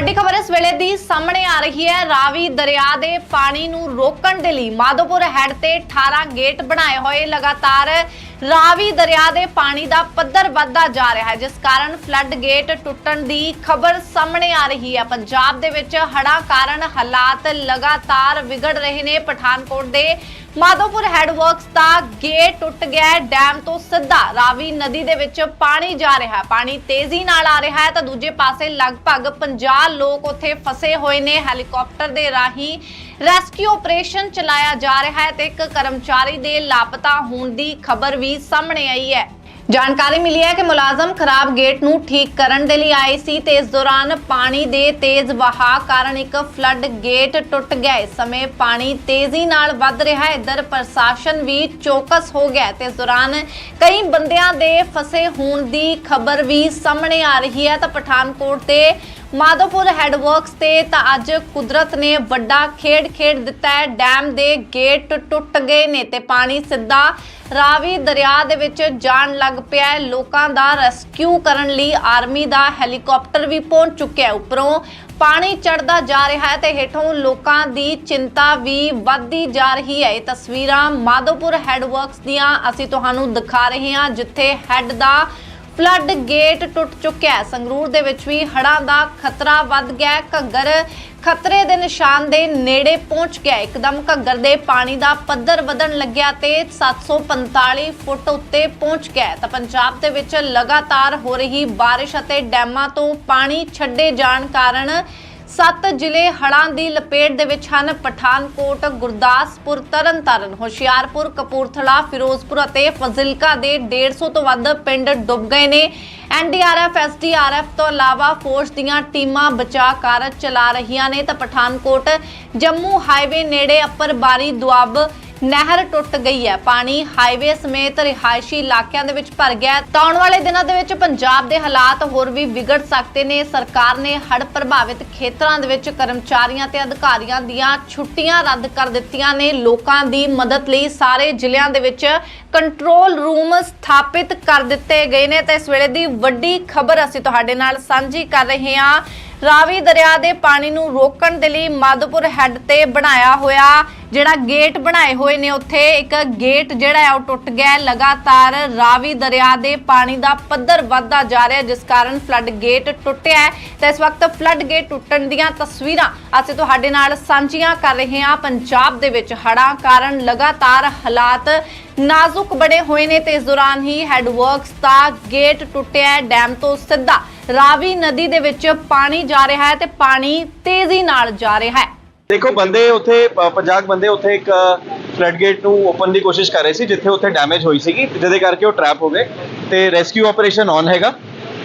ਵੱਡੀ ਖਬਰ ਇਸ ਵੇਲੇ ਦੀ ਸਾਹਮਣੇ ਆ ਰਹੀ ਹੈ। ਰਾਵੀ ਦਰਿਆ ਦੇ ਪਾਣੀ ਨੂੰ ਰੋਕਣ ਦੇ ਲਈ ਮਾਧੋਪੁਰ ਹੈੱਡ ਤੇ 18 ਗੇਟ ਬਣਾਏ ਹੋਏ ਲਗਾਤਾਰ ਰਾਵੀ ਦਰਿਆ ਦੇ ਪਾਣੀ ਦਾ ਪੱਧਰ ਵੱਧਦਾ ਜਾ ਰਿਹਾ ਹੈ, ਜਿਸ ਕਾਰਨ ਫਲੱਡ ਗੇਟ ਟੁੱਟਣ ਦੀ ਖਬਰ ਸਾਹਮਣੇ ਆ ਰਹੀ ਹੈ। ਪੰਜਾਬ ਦੇ ਵਿੱਚ ਹੜ੍ਹਾਂ ਕਾਰਨ ਹਾਲਾਤ ਲਗਾਤਾਰ ਵਿਗੜ ਰਹੇ ਨੇ। ਪਠਾਨਕੋਟ ਦੇ ਮਾਧੋਪੁਰ ਹੈਡਵਰਕਸ ਦਾ ਗੇਟ ਟੁੱਟ ਗਿਆ ਡੈਮ ਤੋਂ ਸਿੱਧਾ ਰਾਵੀ ਨਦੀ ਦੇ ਵਿੱਚ ਪਾਣੀ ਜਾ ਰਿਹਾ ਪਾਣੀ ਤੇਜ਼ੀ ਨਾਲ ਆ ਰਿਹਾ ਹੈ ਤਾਂ ਦੂਜੇ ਪਾਸੇ ਲਗਭਗ 50 ਲੋਕ ਉੱਥੇ ਫਸੇ ਹੋਏ ਨੇ। ਹੈਲੀਕਾਪਟਰ ਦੇ ਰਾਹੀਂ ਰੈਸਕਿਊ ਆਪਰੇਸ਼ਨ ਚਲਾਇਆ ਜਾ ਰਿਹਾ ਹੈ ਤੇ ਇੱਕ ਕਰਮਚਾਰੀ ਦੇ ਲਾਪਤਾ ਹੋਣ ਦੀ ਖਬਰ ਵੀ ਸਾਹਮਣੇ ਆਈ ਹੈ। ਜਾਣਕਾਰੀ ਮਿਲੀ ਹੈ ਕਿ ਮੁਲਾਜ਼ਮ ਖਰਾਬ ਗੇਟ ਨੂੰ ਠੀਕ ਕਰਨ ਦੇ ਲਈ ਆਏ ਸੀ ਤੇ ਇਸ ਦੌਰਾਨ ਪਾਣੀ ਦੇ ਤੇਜ਼ ਵਹਾਅ ਕਾਰਨ ਇੱਕ ਫਲੱਡ ਗੇਟ ਟੁੱਟ ਗਿਆ। ਇਸ ਸਮੇਂ ਪਾਣੀ ਤੇਜ਼ੀ ਨਾਲ ਵੱਧ ਰਿਹਾ ਹੈ। ਇੱਧਰ ਪ੍ਰਸ਼ਾਸਨ ਵੀ ਚੌਕਸ ਹੋ ਗਿਆ ਤੇ ਇਸ ਦੌਰਾਨ ਕਈ ਬੰਦਿਆਂ ਦੇ ਫਸੇ ਹੋਣ ਦੀ ਖਬਰ ਵੀ ਸਾਹਮਣੇ ਆ ਰਹੀ ਹੈ। ਤਾਂ ਪਠਾਨਕੋਟ ਦੇ ਮਾਧੋਪੁਰ ਹੈੱਡਵਰਕਸ ਤੇ ਤਾਂ ਅੱਜ ਕੁਦਰਤ ਨੇ ਵੱਡਾ ਖੇਡ ਖੇਡ ਦਿੱਤਾ ਹੈ। ਡੈਮ ਦੇ ਗੇਟ ਟੁੱਟ ਗਏ ਨੇ ਤੇ ਪਾਣੀ ਸਿੱਧਾ ਰਾਵੀ ਦਰਿਆ ਦੇ ਵਿੱਚ ਜਾਣ ਲੱਗ ਪਿਆ ਹੈ। ਲੋਕਾਂ ਦਾ ਰੈਸਕਿਊ ਕਰਨ ਲਈ ਆਰਮੀ ਦਾ ਹੈਲੀਕਾਪਟਰ ਵੀ ਪਹੁੰਚ ਚੁੱਕਿਆ ਹੈ। ਉੱਪਰੋਂ ਪਾਣੀ ਚੜਦਾ ਜਾ ਰਿਹਾ ਹੈ ਤੇ ਹੇਠੋਂ ਲੋਕਾਂ ਦੀ ਚਿੰਤਾ ਵੀ ਵੱਧਦੀ ਜਾ ਰਹੀ ਹੈ। ਇਹ ਤਸਵੀਰਾਂ ਮਾਧੋਪੁਰ ਹੈਡਵਰਕਸ ਦੀਆਂ ਅਸੀਂ ਤੁਹਾਨੂੰ ਦਿਖਾ ਰਹੇ ਹਾਂ, ਜਿੱਥੇ ਹੈੱਡ ਦਾ ਫਲੱਡ ਗੇਟ ਟੁੱਟ ਚੁੱਕਿਆ ਹੈ। ਸੰਗਰੂਰ ਦੇ ਵਿੱਚ ਵੀ ਹੜ੍ਹਾਂ ਦਾ ਖਤਰਾ ਵੱਧ ਗਿਆ ਹੈ। ਘੱਗਰ ਖਤਰੇ ਦੇ ਨਿਸ਼ਾਨ ਦੇ ਨੇੜੇ ਪਹੁੰਚ ਗਿਆ ਇੱਕਦਮ ਘੱਗਰ ਦੇ ਪਾਣੀ ਦਾ ਪੱਧਰ ਵਧਣ ਲੱਗਿਆ ਤੇ 745 ਫੁੱਟ ਉੱਤੇ ਪਹੁੰਚ ਗਿਆ ਤਾਂ ਪੰਜਾਬ ਦੇ ਵਿੱਚ ਲਗਾਤਾਰ ਹੋ ਰਹੀ ਬਾਰਿਸ਼ ਅਤੇ ਡੈਮਾਂ ਤੋਂ ਪਾਣੀ ਛੱਡੇ ਜਾਣ ਕਾਰਨ ਸੱਤ ਜ਼ਿਲ੍ਹੇ ਹੜ੍ਹਾਂ ਦੀ ਲਪੇਟ ਦੇ ਵਿੱਚ ਹਨ। ਪਠਾਨਕੋਟ, ਗੁਰਦਾਸਪੁਰ, ਤਰਨਤਾਰਨ, ਹੁਸ਼ਿਆਰਪੁਰ, ਕਪੂਰਥਲਾ, ਫਿਰੋਜ਼ਪੁਰ ਅਤੇ ਫਜ਼ਿਲਕਾ ਦੇ 150 ਤੋਂ ਵੱਧ ਪਿੰਡ ਡੁੱਬ ਗਏ ਨੇ। ਐਨਡੀਆਰਐਫ ਐਸਡੀਆਰਐਫ ਤੋਂ ਇਲਾਵਾ ਫੋਰਸ ਦੀਆਂ ਟੀਮਾਂ ਬਚਾਅ ਕਾਰਜ ਚਲਾ ਰਹੀਆਂ ਨੇ। ਤਾਂ ਪਠਾਨਕੋਟ ਜੰਮੂ ਹਾਈਵੇ ਨੇੜੇ ਅੱਪਰ ਬਾਰੀ ਦੁਆਬ ਨਹਿਰ ਟੁੱਟ ਗਈ ਹੈ। ਪਾਣੀ ਹਾਈਵੇ ਸਮੇਤ ਰਿਹਾਇਸ਼ੀ ਇਲਾਕਿਆਂ ਦੇ ਵਿੱਚ ਭਰ ਗਿਆ ਹੈ। ਤਾਂ ਆਉਣ ਵਾਲੇ ਦਿਨਾਂ ਦੇ ਵਿੱਚ ਪੰਜਾਬ ਦੇ ਹਾਲਾਤ ਹੋਰ ਵੀ ਵਿਗੜ ਸਕਦੇ ਨੇ। ਸਰਕਾਰ ਨੇ ਹੜ੍ਹ ਪ੍ਰਭਾਵਿਤ ਖੇਤਰਾਂ ਦੇ ਵਿੱਚ ਕਰਮਚਾਰੀਆਂ ਤੇ ਅਧਿਕਾਰੀਆਂ ਦੀਆਂ ਛੁੱਟੀਆਂ ਰੱਦ ਕਰ ਦਿੱਤੀਆਂ ਨੇ। ਲੋਕਾਂ ਦੀ ਮਦਦ ਲਈ ਸਾਰੇ ਜ਼ਿਲ੍ਹਿਆਂ ਦੇ ਵਿੱਚ ਕੰਟਰੋਲ ਰੂਮ ਸਥਾਪਿਤ ਕਰ ਦਿੱਤੇ ਗਏ ਨੇ। ਤੇ ਇਸ ਵੇਲੇ ਦੀ ਵੱਡੀ ਖਬਰ ਅਸੀਂ ਤੁਹਾਡੇ ਨਾਲ ਸਾਂਝੀ ਕਰ ਰਹੇ ਹਾਂ। ਰਾਵੀ ਦਰਿਆ ਦੇ ਪਾਣੀ ਨੂੰ ਰੋਕਣ ਦੇ ਲਈ ਮਾਧੋਪੁਰ ਹੈੱਡ ਤੇ ਬਣਾਇਆ ਹੋਇਆ ਜਿਹੜਾ ਗੇਟ ਬਣਾਏ ਹੋਏ ਨੇ ਉੱਥੇ, ਇੱਕ ਗੇਟ ਜਿਹੜਾ ਹੈ ਉਹ ਟੁੱਟ ਗਿਆ ਲਗਾਤਾਰ ਰਾਵੀ ਦਰਿਆ ਦੇ ਪਾਣੀ ਦਾ ਪੱਧਰ ਵੱਧਦਾ ਜਾ ਰਿਹਾ ਜਿਸ ਕਾਰਨ ਫਲੱਡ ਗੇਟ ਟੁੱਟਿਆ ਹੈ। ਤਾਂ ਇਸ ਵਕਤ ਫਲੱਡ ਗੇਟ ਟੁੱਟਣ ਦੀਆਂ ਤਸਵੀਰਾਂ ਅਸੀਂ ਤੁਹਾਡੇ ਨਾਲ ਸਾਂਝੀਆਂ ਕਰ ਰਹੇ ਹਾਂ। ਪੰਜਾਬ ਦੇ ਵਿੱਚ ਹੜ੍ਹਾਂ ਕਾਰਨ ਲਗਾਤਾਰ ਹਾਲਾਤ ਨਾਜ਼ੁਕ ਬਣੇ ਹੋਏ ਨੇ ਤੇ ਇਸ ਦੌਰਾਨ ਹੀ ਹੈਡਵਰਕਸ ਦਾ ਗੇਟ ਟੁੱਟਿਆ ਡੈਮ ਤੋਂ ਸਿੱਧਾ। ਰਾਵੀ ਨਦੀ ਦੇ ਵਿੱਚ ਪਾਣੀ ਜਾ ਰਿਹਾ ਹੈ ਤੇ ਪਾਣੀ ਤੇਜ਼ੀ ਨਾਲ ਜਾ ਰਿਹਾ ਹੈ। ਦੇਖੋ, ਬੰਦੇ ਉੱਥੇ 50 ਬੰਦੇ ਉੱਥੇ ਇੱਕ ਫਲੱਡ ਗੇਟ ਨੂੰ ਓਪਨ ਦੀ ਕੋਸ਼ਿਸ਼ ਕਰ ਰਹੇ ਸੀ, ਜਿੱਥੇ ਉੱਥੇ ਡੈਮੇਜ ਹੋਈ ਸੀਗੀ, ਜਿਹਦੇ ਕਰਕੇ ਉਹ ਟਰੈਪ ਹੋ ਗਏ ਤੇ ਰੈਸਕਿਊ ਆਪਰੇਸ਼ਨ ਔਨ ਹੈਗਾ।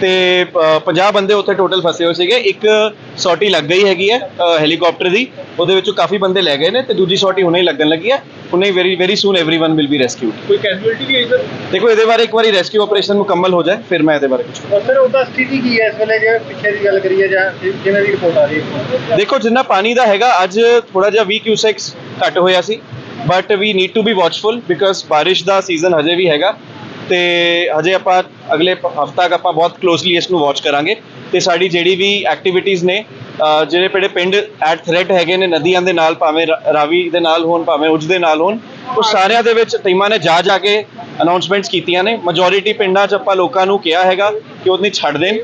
ਤੇ ਅ, 50 ਬੰਦੇ ਉੱਥੇ ਟੋਟਲ ਫਸੇ ਹੋਏ ਸੀਗੇ ਇੱਕ ਸੌਟੀ ਲੱਗ ਗਈ ਹੈਗੀ ਹੈ ਅ, ਹੈਲੀਕਾਪਟਰ ਦੀ ਉਹਦੇ ਵਿੱਚੋਂ ਕਾਫੀ ਬੰਦੇ ਲੈ ਗਏ ਨੇ ਤੇ ਦੂਜੀ ਸੌਟੀ ਹੁਣੇ ਹੀ ਲੱਗਣ ਲੱਗੀ ਹੈ ਹੁਣੇ very very soon everyone will be rescued ਕੋਈ ਕੈਜੂਅਲਟੀ ਵੀ ਹੋਈ ਸਰ ਦੇਖੋ ਇਹਦੇ ਬਾਰੇ ਇੱਕ ਵਾਰੀ ਰੈਸਕਿਊ ਆਪਰੇਸ਼ਨ ਮੁਕੰਮਲ ਹੋ ਜਾਏ ਫਿਰ ਮੈਂ ਇਹਦੇ ਬਾਰੇ ਕੁਝ ਔਰ ਸਰ ਉਹਦਾ ਸਥਿਤੀ ਕੀ ਹੈ ਇਸ ਵੇਲੇ ਜੇ ਪਿੱਛੇ ਦੀ ਗੱਲ ਕਰੀਏ ਜਾਂ ਜਿ- ਜਿਵੇਂ ਦੀ ਰਿਪੋਰਟ ਆ ਰਹੀ ਹੈ ਦੇਖੋ ਜਿੰਨਾ ਪਾਣੀ ਦਾ ਹੈਗਾ ਅੱਜ ਥੋੜਾ ਜਿਹਾ 20 ਕਿਊਸੈਕਸ ਘੱਟ ਹੋਇਆ ਸੀ but we need to be watchful because ਬਾਰਿਸ਼ ਦਾ ਸੀਜ਼ਨ ਹਜੇ ਵੀ ਹੈਗਾ ਤੇ ਹਜੇ ਆਪਾਂ ਅਗਲੇ ਹਫ਼ਤਾ ਤੱਕ ਆਪਾਂ ਬਹੁਤ ਕਲੋਜ਼ਲੀ ਇਸ ਨੂੰ ਵਾਚ ਕਰਾਂਗੇ। ਤੇ ਸਾਡੀ ਜਿਹੜੀ ਵੀ ਐਕਟੀਵਿਟੀਜ਼ ਨੇ ਅਹ ਜਿਹੜੇ ਪਿੰਡ ਪਿੰਡ ਐਟ ਥ੍ਰੈਟ ਹੈਗੇ ਨੇ, ਨਦੀਆਂ ਦੇ ਨਾਲ ਭਾਵੇਂ ਰਾ- ਰਾਵੀ ਦੇ ਨਾਲ ਹੋਣ, ਭਾਵੇਂ ਉਜ ਦੇ ਨਾਲ ਹੋਣ, ਉਹ ਸਾਰਿਆਂ ਦੇ ਵਿੱਚ ਟੀਮਾਂ ਨੇ ਜਾ ਜਾ ਕੇ ਅਨਾਉਂਸਮੈਂਟਸ ਕੀਤੀਆਂ ਨੇ। ਮੈਜੋਰਿਟੀ ਪਿੰਡਾਂ 'ਚ ਆਪਾਂ ਲੋਕਾਂ ਨੂੰ ਕਿਹਾ ਹੈਗਾ ਕਿ ਉਹਨੂੰ ਛੱਡ ਦੇਣ।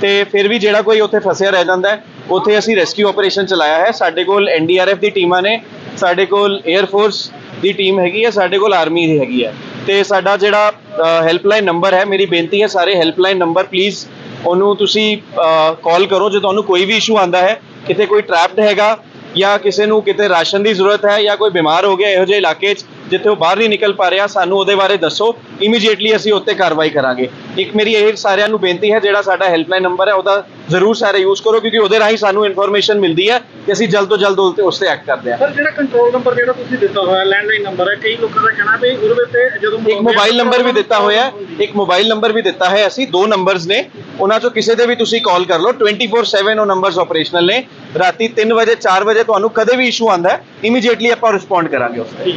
ਤੇ ਫਿਰ ਵੀ ਜਿਹੜਾ ਕੋਈ ਉੱਥੇ ਫਸਿਆ ਰਹਿ ਜਾਂਦਾ ਉੱਥੇ ਅਸੀਂ ਰੈਸਕਿਊ ਆਪਰੇਸ਼ਨ ਚਲਾਇਆ ਹੈ। ਸਾਡੇ ਕੋਲ ਐਨਡੀਆਰਐਫ ਦੀ ਟੀਮਾਂ ਨੇ, ਸਾਡੇ ਕੋਲ 에ਅਰ ਫੋਰਸ ਦੀ ਟੀਮ ਹੈਗੀ ਹੈ, ਸਾਡੇ ਕੋਲ ਆਰਮੀ ਦੀ ਹੈਗੀ ਹੈ। ਤੇ ਸਾਡਾ ਜਿਹੜਾ ਹੈਲਪਲਾਈਨ ਨੰਬਰ ਹੈ, ਮੇਰੀ ਬੇਨਤੀ ਹੈ ਸਾਰੇ ਹੈਲਪਲਾਈਨ ਨੰਬਰ ਪਲੀਜ਼ ਉਹਨੂੰ ਤੁਸੀਂ ਕਾਲ ਕਰੋ, ਜੇ ਤੁਹਾਨੂੰ ਕੋਈ ਵੀ ਇਸ਼ੂ ਆਂਦਾ ਹੈ, ਕਿਤੇ ਕੋਈ ਟ੍ਰੈਪਡ ਹੈਗਾ ਜਾਂ ਕਿਸੇ ਨੂੰ ਕਿਤੇ ਰਾਸ਼ਨ ਦੀ ਜ਼ਰੂਰਤ ਹੈ ਜਾਂ ਕੋਈ ਬਿਮਾਰ ਹੋ ਗਿਆ ਇਹੋ ਜਿਹੇ ਇਲਾਕੇ 'ਚ ਜਿੱਥੇ ਉਹ ਬਾਹਰ ਨਹੀਂ ਨਿਕਲ ਪਾ ਰਿਹਾ ਸਾਨੂੰ ਉਹਦੇ ਬਾਰੇ ਦੱਸੋ। ਇਮੀਡੀਏਟਲੀ ਅਸੀਂ ਉੱਤੇ ਕਾਰਵਾਈ ਕਰਾਂਗੇ। ਇੱਕ ਮੇਰੀ ਇਹ ਸਾਰਿਆਂ ਨੂੰ ਬੇਨਤੀ ਹੈ ਜਿਹੜਾ ਸਾਡਾ ਹੈਲਪਲਾਈਨ ਨੰਬਰ ਹੈ ਉਹਦਾ ਜ਼ਰੂਰ ਸਾਰੇ ਯੂਜ਼ ਕਰੋ ਕਿਉਂਕਿ ਉਹਦੇ ਰਾਹੀਂ ਸਾਨੂੰ ਇਨਫੋਰਮੇਸ਼ਨ ਮਿਲਦੀ ਹੈ ਕਿ ਅਸੀਂ ਜਲਦ ਤੋਂ ਜਲਦ ਉਸ ਤੇ- ਤੇ ਐਕਟ ਕਰਦੇ ਹਾਂ। ਸਰ ਜਿਹੜਾ ਕੰਟਰੋਲ ਨੰਬਰ ਜਿਹੜਾ ਤੁਸੀਂ ਦਿੱਤਾ ਹੋਇਆ ਲੈਂਡਲਾਈਨ ਨੰਬਰ ਹੈ ਕਈ ਲੋਕਾਂ ਦਾ ਕਹਿਣਾ ਵੀ ਉਹਦੇ ਵਿੱਚ ਜਦੋਂ ਇੱਕ ਮੋਬਾਈਲ ਨੰਬਰ ਵੀ ਦਿੱਤਾ ਹੋਇਆ ਇੱਕ ਮੋਬਾਈਲ ਨੰਬਰ ਵੀ ਦਿੱਤਾ ਹੈ ਅਸੀਂ ਦੋ ਨੰਬਰਸ ਨੇ ਉਹਨਾਂ ਚੋਂ ਕਿਸੇ ਦੇ ਵੀ ਤੁਸੀਂ ਕਾਲ ਕਰ ਲਓ 24/7 ਉਹ ਨੰਬਰਸ ਆਪਰੇਸ਼ਨਲ ਨੇ। ਰਾਤੀ 3 ਵਜੇ 4 ਵਜੇ ਤੁਹਾਨੂੰ ਕਦੇ ਵੀ ਇਸ਼ੂ ਆਂਦਾ ਇਮੀਡੀਏਟਲੀ ਆਪਾਂ ਰਿਸਪੌਂਡ ਕਰਾਂਗੇ ਉਸ ਤੇ।